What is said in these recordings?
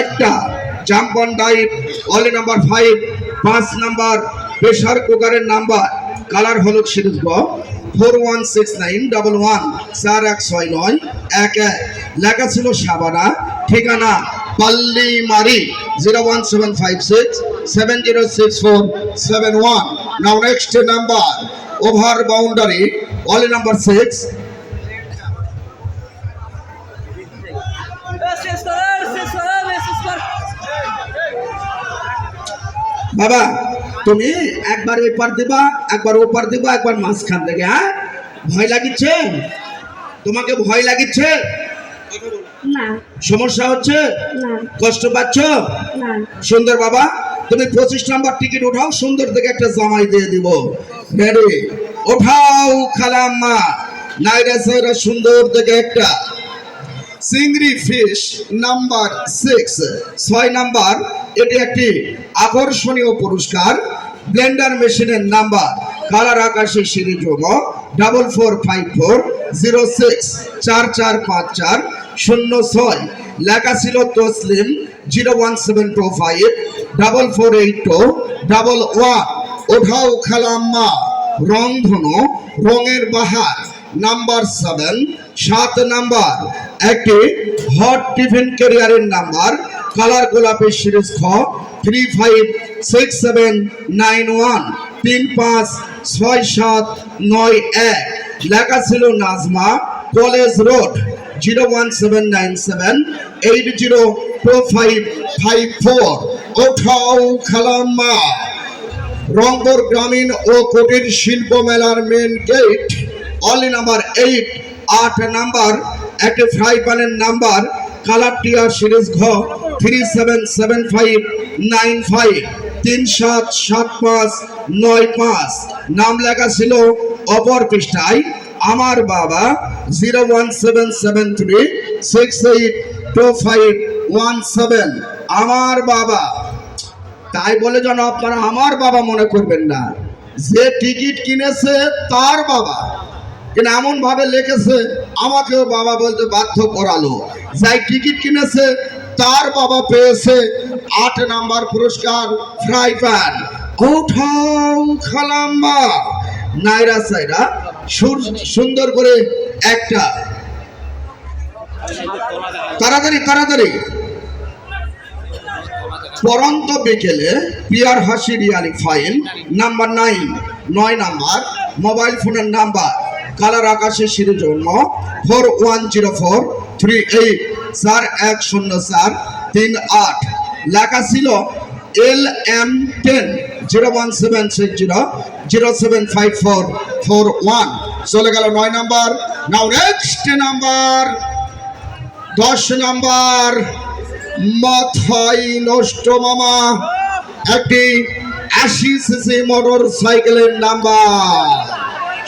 একটা jump on dive অলি number five পাঁচ নাম্বার প্রেশার কুকারের নাম্বার কালার হলুদ সিরিজ গ four one six nine double one চার এক ছয় নয়, এক এক। লেখা ছিল সাবানা, ঠিকানা পাল্লি মারি zero one seven five six seven zero six four seven one now next number over boundary অলি নাম্বার সিক্স বাবা তুমি একবার ওই পার দিবা একবার ও পার দিবা একবার মাঝখান থেকে হ্যাঁ? ভয় লাগিচ্ছে? তোমাকে ভয় লাগিচ্ছে? সমস্যা হচ্ছে? কষ্ট পাচ্ছ? সুন্দর বাবা তুমি পঁচিশ নাম্বার টিকিট ওঠাও সুন্দর থেকে একটা জামাই দিয়ে দিব। রেডি ওঠাও খালাম্মা। নাইরা সাইরা সুন্দর থেকে একটা। চিংড়ি ফিশ নাম্বার সিক্স ছয় নাম্বার, এটি একটি আকর্ষণীয় পুরস্কার, ব্লেন্ডার মেশিনের নাম্বার। কালার আকাশে series double four five four zero six চার চার পাঁচ চার শূন্য ছয়। লেখা ছিল Taslim, zero one seven two five, double four eight two double one. ওঠাও খালাম্মা, রংধনু, রঙের বাহার, নাম্বার সেভেন সাত নাম্বার, একটি হট টিফিন ক্যারিয়ারের নাম্বার, কালার গোলাপের সিরিজ খ three five six seven nine one তিন পাঁচ ছয় সাত নয় এক। লেখা ছিল Najma college road, zero one seven nine seven, eight zero two five five four. ওঠাও খালাম্মা। রংপুর গ্রামীণ ও কুটির শিল্প মেলার মেন গেট অলি নাম্বার এইট আট নাম্বার একটি ফ্রাই প্যানের নাম্বার, কালার টিয়ার সিরিজ ঘ three seven seven five nine five তিন সাত সাত পাঁচ নয় পাঁচ। নাম লেখা ছিল অপর পৃষ্ঠায়, আমার বাবা zero one seven seven three six eight two five one seven. আমার বাবা, তাই বলে যেন আপনারা আমার বাবা মনে করবেন না। যে টিকিট কিনেছে তার বাবা। কিন্তু এমন ভাবে লিখেছে, আমাকেও বাবা বলতে বাধ্য করালো। যাই টিকিট কিনেছে, তার বাবা পেয়েছে আট নাম্বার পুরস্কার, ফ্রাই প্যান। উঠাও খালাম্মা। নাইরা সাইরা সুন্দর করে একটা। তাড়াতাড়ি তাড়াতাড়ি। পরন্ত বিকেলে পিয়ার হাসি রিয়ালি ফাইল, নাম্বার নাইন, নয় নাম্বার, মোবাইল ফোনের নাম্বার। কালার আকাশে সিরিজ জন্য four one zero four three eight. চার এক শূন্য চার তিন আট। লেখা ছিল L M ten zero one seven six zero zero seven five four four one. চলে গেল নয় নাম্বার। Now next number. দশ নাম্বার। মাথায় নষ্ট মামা। একটি আশি সিসি মোটর সাইকেলের নাম্বার।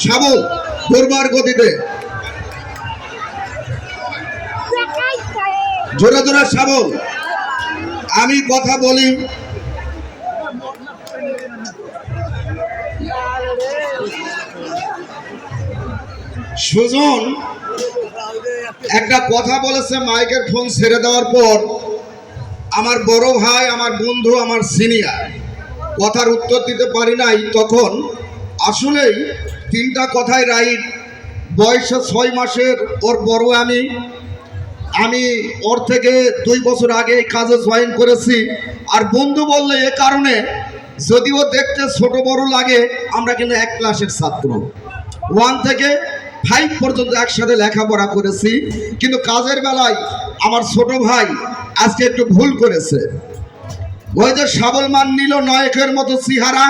সাবল। দুর্বার গতিতে। জোরে জোরে সাবল। আমি কথা বলি। সুজন, একটা কথা বলেছে মাইকের ফোন ছেড়ে দেওয়ার পর, আমার বড় ভাই, আমার বন্ধু, আমার সিনিয়র, কথার উত্তর দিতে পারি নাই। তখন আসলেই তিনটা কথাই রাইট। বয়সে ছয় মাসের, ওর বড় আমি। আমি ওর থেকে দুই বছর আগে এই কাজে জয়েন করেছি। আর বন্ধু বললে এ কারণে যদিও দেখতে ছোট বড় লাগে, আমরা কিন্তু এক ক্লাসের ছাত্র। ওয়ান থেকে ফাইভ পর্যন্ত একসাথে লেখাপড়া করেছি। কিন্তু কাজের বেলায় আমার ছোট ভাই আজকে একটু ভুল করেছে। ওই যে সাবলমান নিল নায়কের মতো সিহারা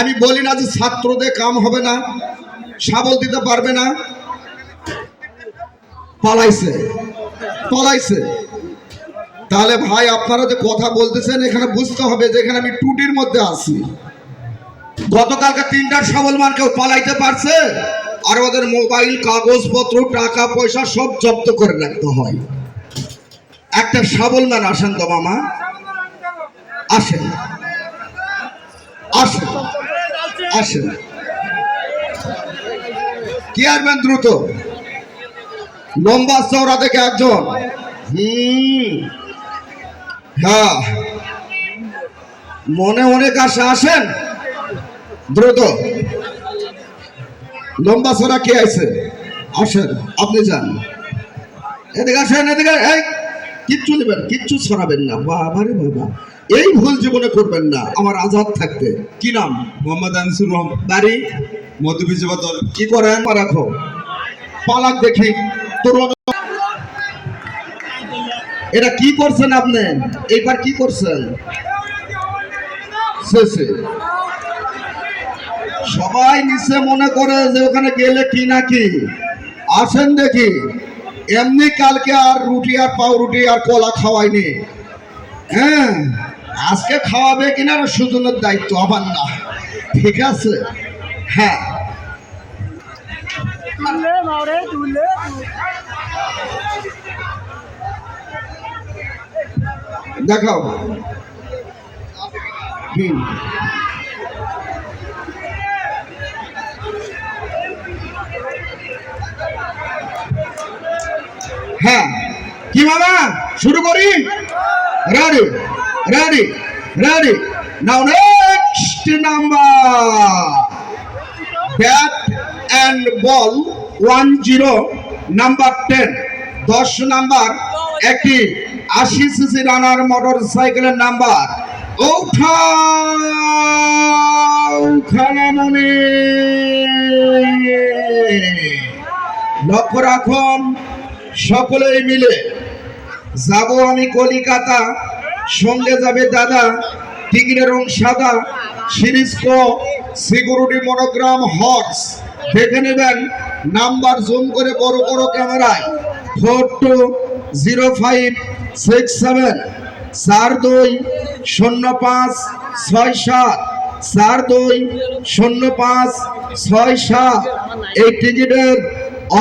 আমি বলি না যে ছাত্রদের কাম হবে না, সাবল দিতে পারবে না। পালাইছে পালাইছে। তাহলে ভাই আপনারা যে কথা বলতেছেন, এখানে বুঝতে হবে যে এখানে আমি টুটির মধ্যে আছি। গতকালকে তিনটা সবলমান কেউ পালাইতে পারছে, আর ওদের মোবাইল, কাগজপত্র, টাকা, পয়সা সব জব্দ করে রাখতে হয়। একটা সবলমান আসেন তো মামা। আসেন। আসেন। আসেন কি আসবেন দ্রুত। লম্বা চওড়া থেকে একজন। হুম। হ্যাঁ। মনে অনেক আশা আসেন? দ্রুত। লম্বা ছড়া কে আছে? আসেন, আপনি যান। এদিকে আসেন, এদিকে। কিচ্ছু নেবেন কিচ্ছু ছড়াবেন না। বাবা রে বাবা। এই ভুল জীবনে করবেন না। আমার আজাদ থাকতে। কি নাম? মোহাম্মদ আনিসুর রহমান। বাড়ি? মধুবী দল। কি করেন? রাখো পালাক দেখি। তোর এটা কি করছেন আপনি? এইবার কি করছেন? শেষে। সবাই নিচে মনে করে যে ওখানে গেলে কি না কি। আসেন দেখি। এমনি কালকে আর রুটি আর পাউরুটি আর কলা খাওয়াইনি। হ্যাঁ। আজকে খাওয়াবে কিনা সুজনের দায়িত্ব আমার না। ঠিক আছে? হ্যাঁ। দেখাও। হুম। হ্যাঁ। কি মামা শুরু করি? Ready? Ready now next number bat and ball one zero number ten দশ নাম্বার একটি আশি সিসি রানার মোটর সাইকেলের নাম্বার ওঠাও খানামণি লক্ষ্য রাখুন, সকলেই মিলে। যাব আমি কলিকাতা। সঙ্গে যাবে দাদা। টিকিটের রং সাদা। Series security monogram horse. দেখে নেবেন, নাম্বার জুম করে বড় বড় ক্যামেরায়। Four two zero five six seven. চার দুই শূন্য পাঁচ ছয় সাত। চার দুই শূন্য পাঁচ ছয় সাত। এই টিকিটের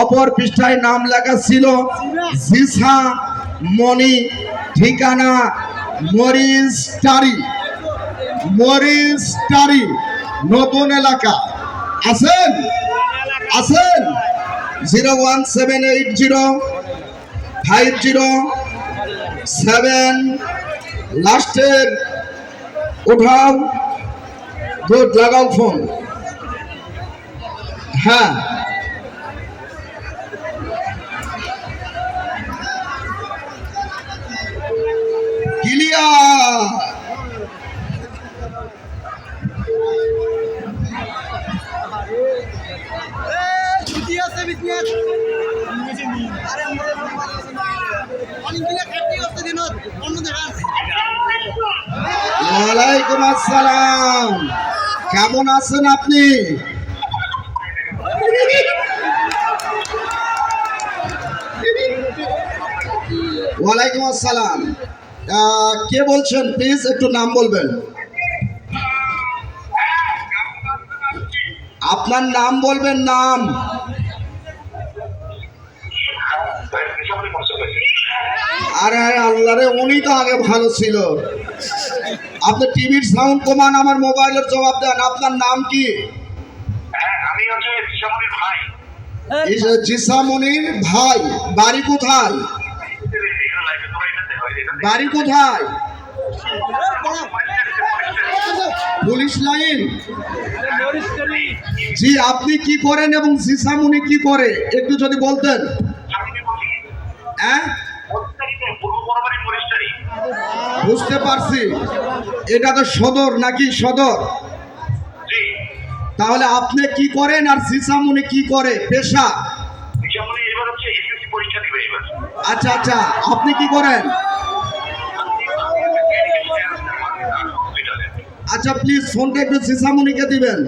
অপর পৃষ্ঠায় নাম লেখা ছিল, জিসা মণি, ঠিকানা মরিস টারি মরিস টারি নতুন এলাকা। আছেন আছেন zero one seven eight zero five zero seven. লাস্টের উঠাও গুড, লাগাও ফোন। হ্যাঁ। ওয়ালাইকুম আসসালাম। কেমন আছেন আপনি? ওয়ালাইকুম আসসালাম। কে বলছেন? প্লিজ একটু নাম বলবেন। আপনার নাম বলবেন নাম। আরে আল্লাহ রে উনি তো আগে ভালো ছিল। আপনি টিভির সাউন্ড কমান আমার মোবাইলের জবাব দেন। আপনার নাম কি? হ্যাঁ আমি জিসামনির ভাই। বাড়ি কোথায়? বাড়ি কোথায়? Police line? জি আপনি কি করেন এবং জিসামনি কি করে? একটু যদি বলতেন। হ্যাঁ? বুঝতে পারছি। এটা তো সদর নাকি সদর? তাহলে আপনি কি করেন আর জিসামনি কি করে? পেশা? আচ্ছা আচ্ছা আপনি কি করেন? আচ্ছা প্লিজ ফোনটা একটু জিসামনিকে দিবেন।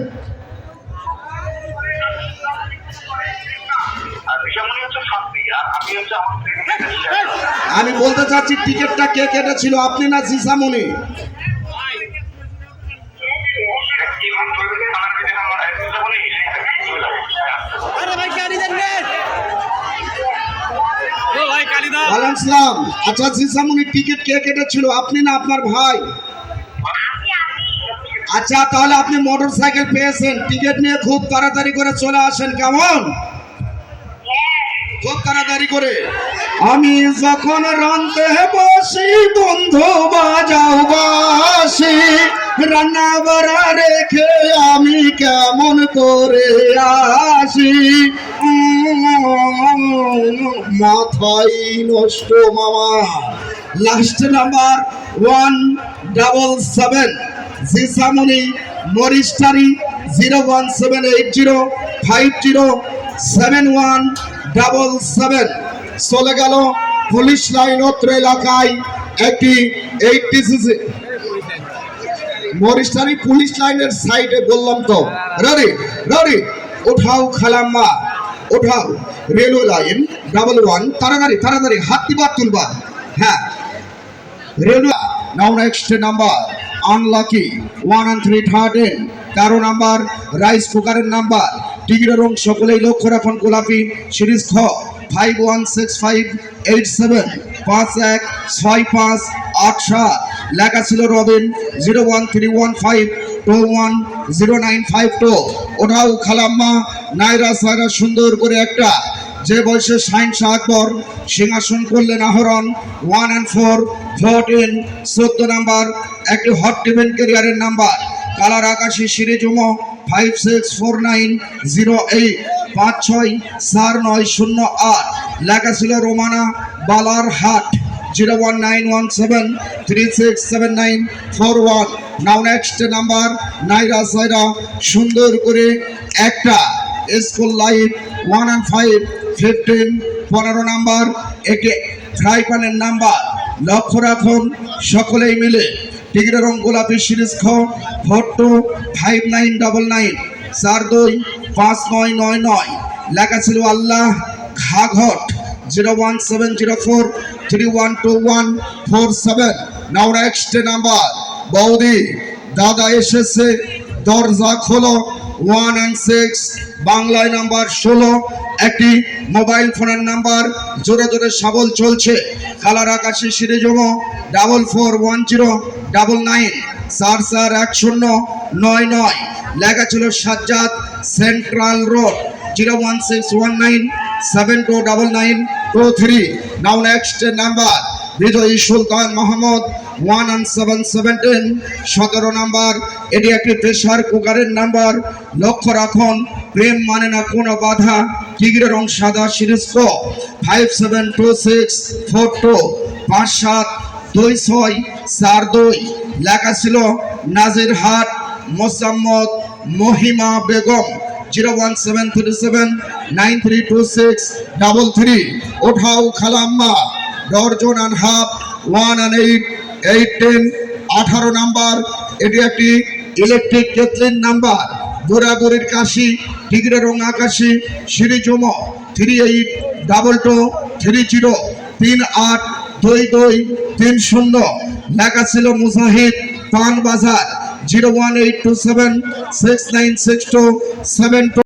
আমি বলতে চাচ্ছি টিকিটটা কে কেটেছিল আপনি না জিসামনি? সালাম। আচ্ছা টিকিট কে কেটেছিল? আপনি না আপনার ভাই? আচ্ছা তাহলে আপনি মোটর সাইকেল পেয়েছেন। টিকিট নিয়ে খুব তাড়াতাড়ি করে চলে আসেন কেমন? খুব তাড়াতাড়ি করে। আমি যখন রান্তে বসি, বন্ধু বাজাও বাসি। রান্না বাড়া রেখে আমি কেমন করে আসি? মাথাই নষ্ট মামা। Last number one double seven জিসামনি, মরিস্টারি, zero one seven eight zero, five zero, seven one double seven চলে গেল পুলিশ লাইন অত্র এলাকায় একটি এইটটি মরিস্টারি পুলিশ লাইনের সাইডে বললাম তো রেডি রে ওঠাও খালাম্মা ওঠাও রেলওয়ে লাইন ডাবল ওয়ান তাড়াতাড়ি তাড়াতাড়ি, হাত দিবার তুলবা। হ্যাঁ railway now next number unlucky one and three thirteen তেরো নাম্বার রাইস কুকারের নাম্বার টিকিটের রং সকলেই লক্ষ্য রাখুন গোলাপি, সিরিজ খ। Five one six five eight seven পাঁচ এক ছয় পাঁচ আট সাত লেখা ছিল Robin zero one three one five two one zero nine five two ওটাও খালাম্মা, নাইরা সাইরা সুন্দর করে একটা। যে বয়সে সাইন্স আকবর সিংহাসন করলেন আহরণ ওয়ান অ্যান্ড ফোর ফোরটিন চোদ্দ নাম্বার, একটি হট টিফিন ক্যারিয়ারের নাম্বার। কালার আকাশি সিরিজুম five six four nine zero eight পাঁচ ছয় চার নয় শূন্য আট। লেখা ছিল Romana Balar Hat. Zero one nine one seven three six seven nine four one. Now next number. Naira Saira সুন্দর করে একটা school life one and five, fifteen, পনেরো নাম্বার। একটি ফ্রাই প্যানের নাম্বার। লক্ষ্য রাখুন, সকলেই মিলে। টিকিটের রং গোলাপি সিরিজ খ, four two five nine double nine. চার দুই পাঁচ নয় নয় নয়। লেখা ছিল আল্লাহ Ghaghat zero one seven zero four, three one two one four seven. Now next number বৌদি, দাদা এসেছে, দরজা খোলো ওয়ান অ্যান্ড সিক্স বাংলায় নাম্বার ষোলো, একটি মোবাইল ফোনের নাম্বার জোরে জোরে সাবল চলছে। কালার আকাশে আকাশি সিরিজম double four one zero double nine চার চার এক শূন্য, নয় নয়। লেখা ছিল Sajjad central road zero one six one nine seven two double nine two three now next number বিজয়ী Sultan Mohammad one and seven seventeen সতেরো নাম্বার এটি একটি প্রেশার কুকারের নাম্বার লক্ষ্য রাখুন, প্রেম মানে না কোনো বাধা। টিকিটের রং সাদা series five seven two six four two পাঁচ সাত দুই ছয় চার দুই। লেখা ছিল, Nazir Hat, Mosammat Mahima Begum, zero one seven three seven nine three two six double three. ওঠাও খালাম্মা dozen and half, one and eight eight ten, আঠারো নাম্বার। এটি একটি ইলেকট্রিক কেতলিন নাম্বার। বুড়াবুড়ির কাশি টিকিটের রং আকাশি সিরিজম three eight, double two, three zero, তিন আট, দুই দুই, তিন শূন্য। লেখা ছিল Mujahid, Pan Bazar. Zero one eight two seven six nine six two seven two